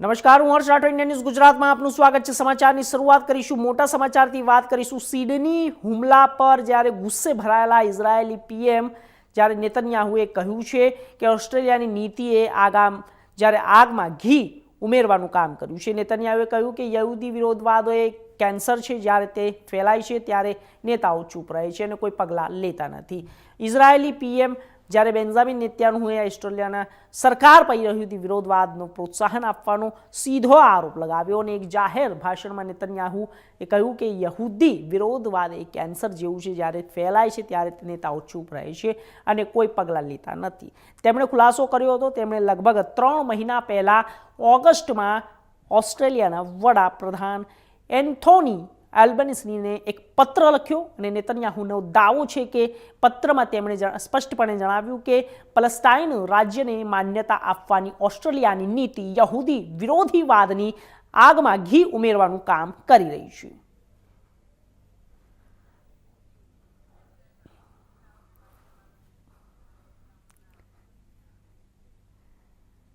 નમસ્કાર, હું હર્ષ Rathod Indian news ગુજરાતમાં આપનું સ્વાગત છે. સમાચારની શરૂઆત કરીશું, મોટા સમાચારથી વાત કરીશું. સિડની હુમલા પર જ્યારે ગુસ્સે ભરાયેલા ઇઝરાયેલી પીએમ, જ્યારે નેતન્યાહુએ કહ્યું છે કે ઓસ્ટ્રેલિયાની નીતિએ આગામ, જ્યારે આગમાં ઘી ઉમેરવાનું કામ કર્યું છે. નેતન્યાહુએ કહ્યું કે યહૂદી વિરોધવાદો એ કેન્સર છે, જ્યારે તે ફેલાય છે, ત્યારે નેતાઓ ચૂપ રહે છે અને કોઈ પગલાં લેતા નથી. ઇઝરાયેલી પીએમ જ્યારે બેન્ઝામિન નેત્યાનુએ ઓસ્ટ્રેલિયાના સરકાર પર યહૂદી વિરોધવાદનું પ્રોત્સાહન આપવાનો સીધો આરોપ લગાવ્યો અને એક જાહેર ભાષણમાં નેતન્યાહુ એ કહ્યું કે યહૂદી વિરોધવાદ એ કેન્સર જેવું છે, જ્યારે ફેલાય છે ત્યારે નેતાઓ ચૂપ રહે છે અને કોઈ પગલાં લેતા નથી. તેમણે ખુલાસો કર્યો હતો. તેમણે લગભગ ત્રણ મહિના પહેલાં ઓગસ્ટમાં ઓસ્ટ્રેલિયાના વડાપ્રધાન એન્થોની એલ્બનિસનીને એક પત્ર લખ્યો અને નેતન્યાહુનો દાવો છે કે પત્રમાં તેમણે સ્પષ્ટપણે જણાવ્યું કે પલસ્ટાઈન રાજ્યને માન્યતા આપવાની ઓસ્ટ્રેલિયાની નીતિ યહૂદી વિરોધીવાદની આગમાં ઘી ઉમેરવાનું કામ કરી રહી છે.